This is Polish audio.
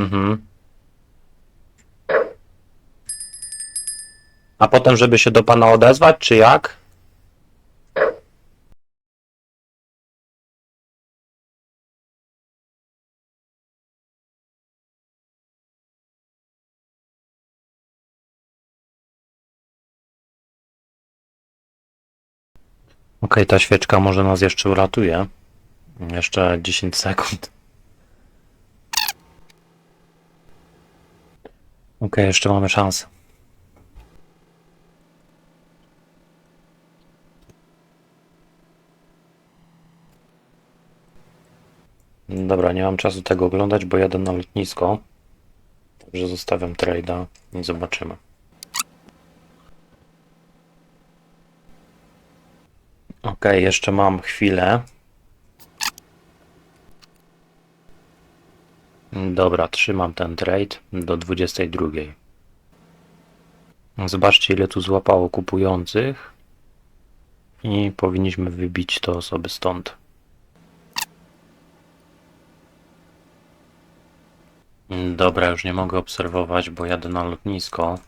Mhm. A potem, żeby się do pana odezwać, czy jak? Okej, ta świeczka może nas jeszcze uratuje. Jeszcze 10 sekund. Okej, jeszcze mamy szansę. Dobra, nie mam czasu tego oglądać, bo jadę na lotnisko. Także zostawiam trade'a i zobaczymy. Okej, jeszcze mam chwilę. Dobra, trzymam ten trade do 22. Zobaczcie, ile tu złapało kupujących. I powinniśmy wybić te osoby stąd. Dobra, już nie mogę obserwować, bo jadę na lotnisko.